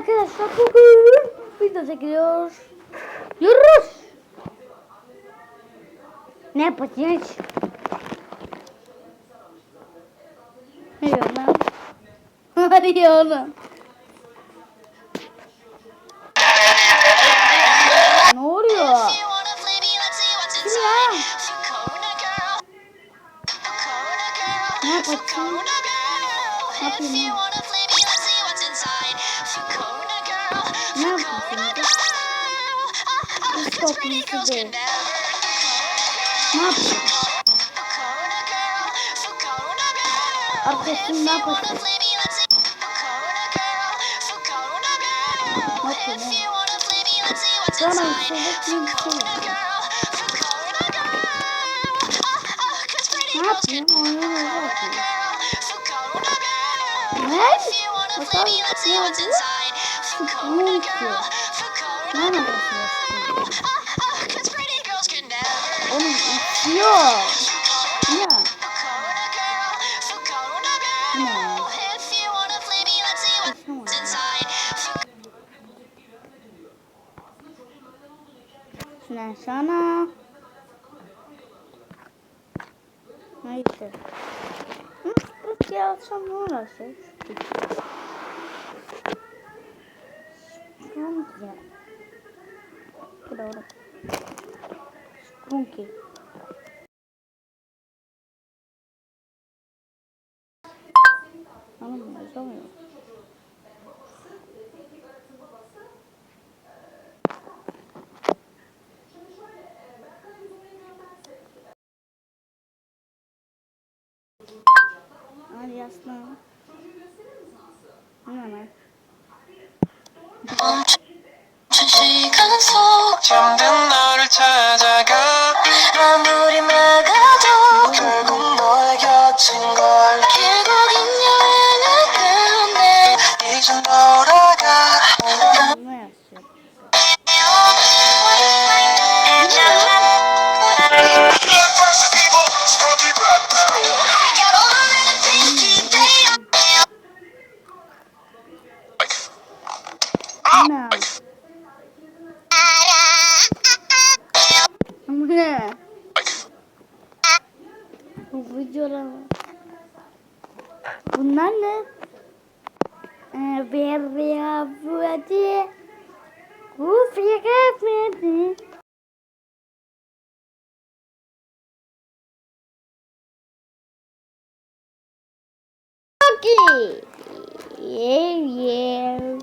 arkadaşlar bugün video çekiyor. Yürürüz. Ne yapacağız? Ne diyor lan? Hadi ya oğlum. Ne yapıyorsun? Hiç korkmuş değil. Ne yapıyorsun? Arkadaşım ne yapıyorsun? Sana bir şey yok, bir şey. Ne yapıyorsun? Oyunu ne? Bakalım ne yapıyor? Ne yapıyor? Ne yapıyorsun? Oğlum uçuyor. Ya. Ne? Şuna sana. Neyse. Hı, Bak ya alsam ne olacak? Sprunki. Bu da orada. Sprunki. Anam yazamıyor. Hadi yazsana. Ne lan? 시간 속 잠든 너를 찾아가. 아무리 막아도 결국 너의 곁인 걸 결국엔 여행을 끝내 이제 돌아가. Ne Bunlar ne? Ee, bir bir hadi. Bu fikir miydi? Okay. Yeah, yeah.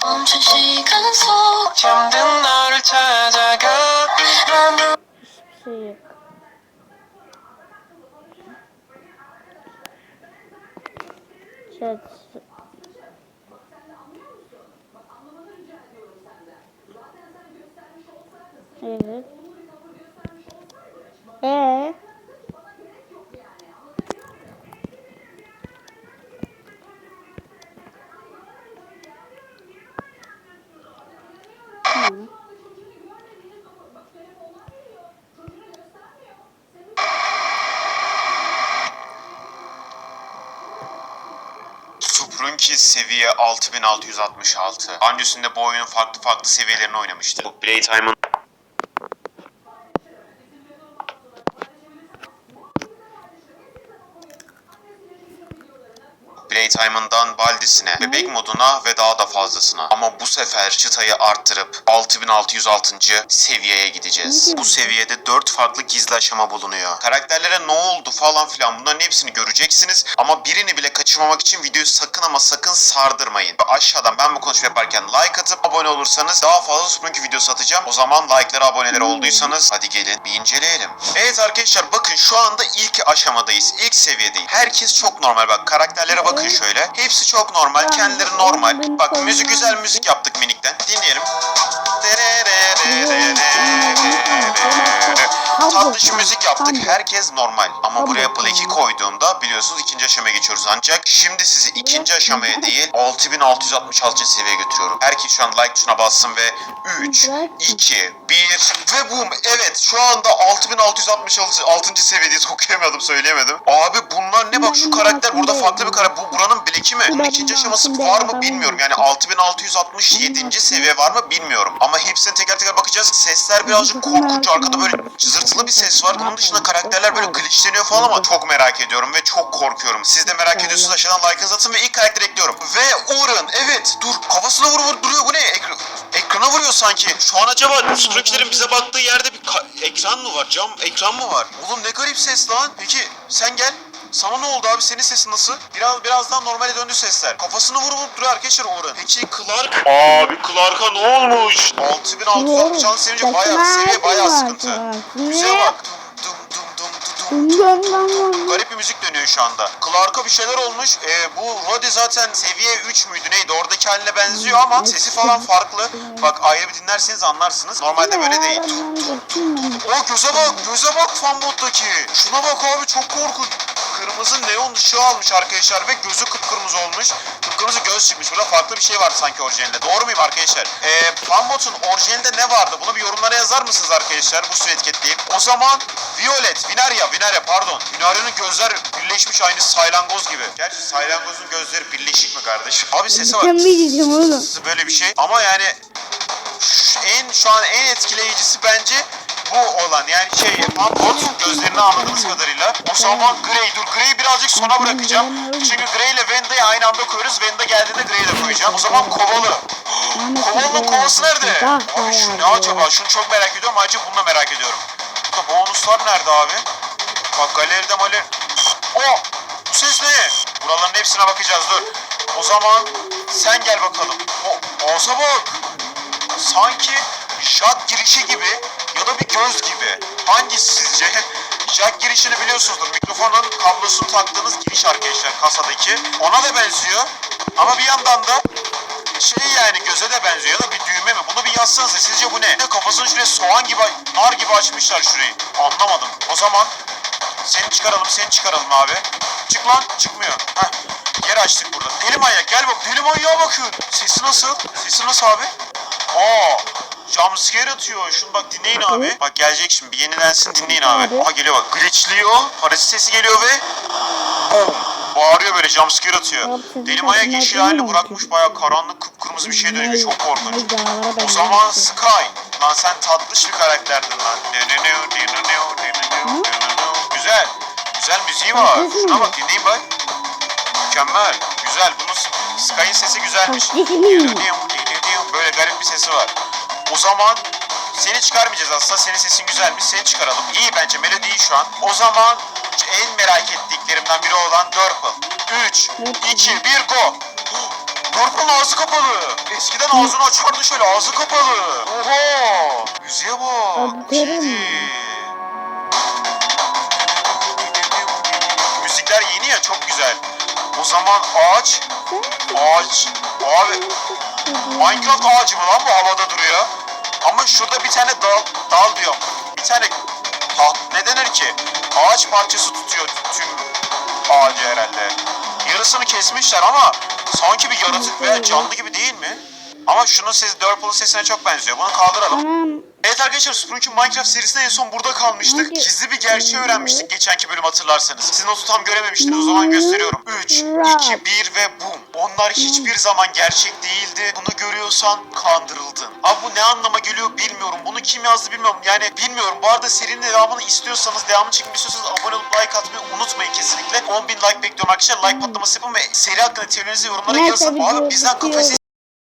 멈춘 시간 속 잠든 너를 찾아가 Evet. Ee. Hı. Suprunki seviye 6666. Öncesinde bu oyunun farklı farklı seviyelerini oynamıştı. Bu Playtime'ın Playtime'ından Baldis'ine, bebek moduna ve daha da fazlasına. Ama bu sefer çıtayı arttırıp 6606. seviyeye gideceğiz. Bu seviyede 4 farklı gizli aşama bulunuyor. Karakterlere ne oldu falan filan bunların hepsini göreceksiniz. Ama birini bile kaçırmamak için videoyu sakın ama sakın sardırmayın. Ve aşağıdan ben bu konuşma yaparken like atıp abone olursanız daha fazla Sprunky videosu atacağım. O zaman like'lara aboneleri olduysanız hadi gelin bir inceleyelim. Evet arkadaşlar bakın şu anda ilk aşamadayız. İlk seviyedeyiz. Herkes çok normal bak karakterlere bakın şöyle. Hepsi çok normal. Kendileri normal. Bak müzik güzel müzik yaptık minikten. Dinleyelim. dışı müzik yaptık. Herkes normal. Ama buraya Black'i koyduğumda biliyorsunuz ikinci aşamaya geçiyoruz. Ancak şimdi sizi ikinci aşamaya değil 6666. seviyeye götürüyorum. Herkes şu an like tuşuna bassın ve 3, Bırak. 2, 1 ve boom. Evet şu anda 6666. seviyedeyiz. Okuyamadım söyleyemedim. Abi bunlar ne bak şu karakter burada farklı bir karakter. Bu buranın Black'i mi? Bunun ikinci aşaması var mı bilmiyorum. Yani 6667. seviye var mı bilmiyorum. Ama hepsine teker teker bakacağız. Sesler birazcık korkunç. Arkada böyle cızırtılı bir ses var. Bunun dışında karakterler böyle glitchleniyor falan ama çok merak ediyorum ve çok korkuyorum. Siz de merak ediyorsunuz aşağıdan like'ınızı atın ve ilk karakteri ekliyorum. Ve Orun evet dur kafasına vur vur duruyor bu ne? Ekran, ekrana vuruyor sanki. Şu an acaba Strökçilerin bize baktığı yerde bir ekran mı var? Cam ekran mı var? Oğlum ne garip ses lan. Peki sen gel. Sana ne oldu abi? Senin sesin nasıl? Biraz birazdan normale döndü sesler. Kafasını vurup vurup duruyor arkadaşlar Orun. Peki Clark? Abi Clark'a ne olmuş? 6660 can sevince bayağı seviye bayağı sıkıntı. Müziğe bak. Dum dum dum dum dum dum. Garip bir müzik dönüyor şu anda. Clark'a bir şeyler olmuş. Ee, bu Roddy zaten seviye 3 müydü neydi? Oradaki haline benziyor ama sesi falan farklı. Bak ayrı bir dinlerseniz anlarsınız. Normalde böyle değil. O göze bak, göze bak fanbottaki. Şuna bak abi çok korkunç. Kırmızı neon ışığı almış arkadaşlar ve gözü kıpkırmızı olmuş. Kıpkırmızı göz çıkmış. Burada farklı bir şey var sanki orijinalinde. Doğru muyum arkadaşlar? Ee, fanbotun orijinalinde ne vardı? Bunu bir yorumlara yazar mısınız arkadaşlar? Bu su etiketleyip. O zaman Violet, Vinarya, Vinarya pardon. Vinarya'nın gözler birleşmiş aynı saylangoz gibi. Gerçi saylangozun gözleri birleşik mi kardeşim? Abi sesi var. Ben mi diyeceğim oğlum? Böyle bir şey. Ama yani en şu an en etkileyicisi bence bu olan yani şey Pampot gözlerini anladığımız kadarıyla. O zaman Grey dur Grey'i birazcık sona bırakacağım. Çünkü Grey ile Venda'yı aynı anda koyuyoruz. Venda geldiğinde Grey'i de koyacağım. O zaman Kovalı. Kovalı'nın kovası nerede? Abi şu ne acaba? Şunu çok merak ediyorum. Ayrıca bunu da merak ediyorum. Burada bonuslar nerede abi? Bak galeride maler... O! Bu ses ne? Buraların hepsine bakacağız dur. O zaman sen gel bakalım. O, ağza bak. Sanki jack girişi gibi ya da bir göz gibi. Hangisi sizce? Jack girişini biliyorsunuzdur. Mikrofonun kablosunu taktığınız giriş arkadaşlar kasadaki. Ona da benziyor. Ama bir yandan da şey yani göze de benziyor ya da bir düğme mi? Bunu bir yazsanıza sizce bu ne? Kafasını şuraya soğan gibi, nar gibi açmışlar şurayı. Anlamadım. O zaman seni çıkaralım, seni çıkaralım abi. Çık lan, çıkmıyor. Heh. Yer açtık burada. Deli manyak gel bak. Deli manyağa bakın. Sesi nasıl? Sesi nasıl abi? Aa, jumpscare atıyor. Şunu bak dinleyin abi. Bak gelecek şimdi. Bir yenilensin dinleyin abi. Aha geliyor bak. Glitchliyor. Parazit sesi geliyor ve boom. Bağırıyor böyle jumpscare atıyor. Deli manyak yeşil halini bırakmış. Baya karanlık kıpkırmızı bir şeye dönüyor. Çok korkunç. O zaman Sky. Lan sen tatlış bir karakterdin lan. Güzel. Güzel müziği var. Şuna bak dinleyin bak. Mükemmel. Güzel. Bunun Sky'ın sesi güzelmiş. Böyle garip bir sesi var. O zaman seni çıkarmayacağız aslında. Senin sesin güzelmiş. Seni çıkaralım. İyi bence. Melodi iyi şu an. O zaman en merak ettiklerimden biri olan Dörple. 3, 2, 1 go. Dörple'ın ağzı kapalı. Eskiden ağzını açardı şöyle ağzı kapalı. Oha. Müziğe bak. Kedi. Müzikler yeni ya çok güzel. O zaman ağaç, ağaç, abi Minecraft ağacı mı lan bu havada duruyor? Ama şurada bir tane dal, dal diyorum. Bir tane taht ne denir ki? Ağaç parçası tutuyor tüm ağacı herhalde. Yarısını kesmişler ama sanki bir yaratık veya canlı gibi değil mi? Ama şunun sesi Dörple'ın sesine çok benziyor. Bunu kaldıralım. Evet arkadaşlar Sprunk'un Minecraft serisinde en son burada kalmıştık. Gizli bir gerçeği öğrenmiştik geçenki bölüm hatırlarsanız. Siz notu tam görememiştiniz o zaman gösteriyorum. 3, 2, 1 ve boom. Onlar hiçbir zaman gerçek değildi. Bunu görüyorsan kandırıldın. Abi bu ne anlama geliyor bilmiyorum. Bunu kim yazdı bilmiyorum. Yani bilmiyorum. Bu arada serinin devamını istiyorsanız, devamını çekmek istiyorsanız abone olup like atmayı unutmayın kesinlikle. 10.000 like bekliyorum arkadaşlar. Like patlaması yapın ve seri hakkında teorinizi yorumlara yazın. Abi bizden kafesi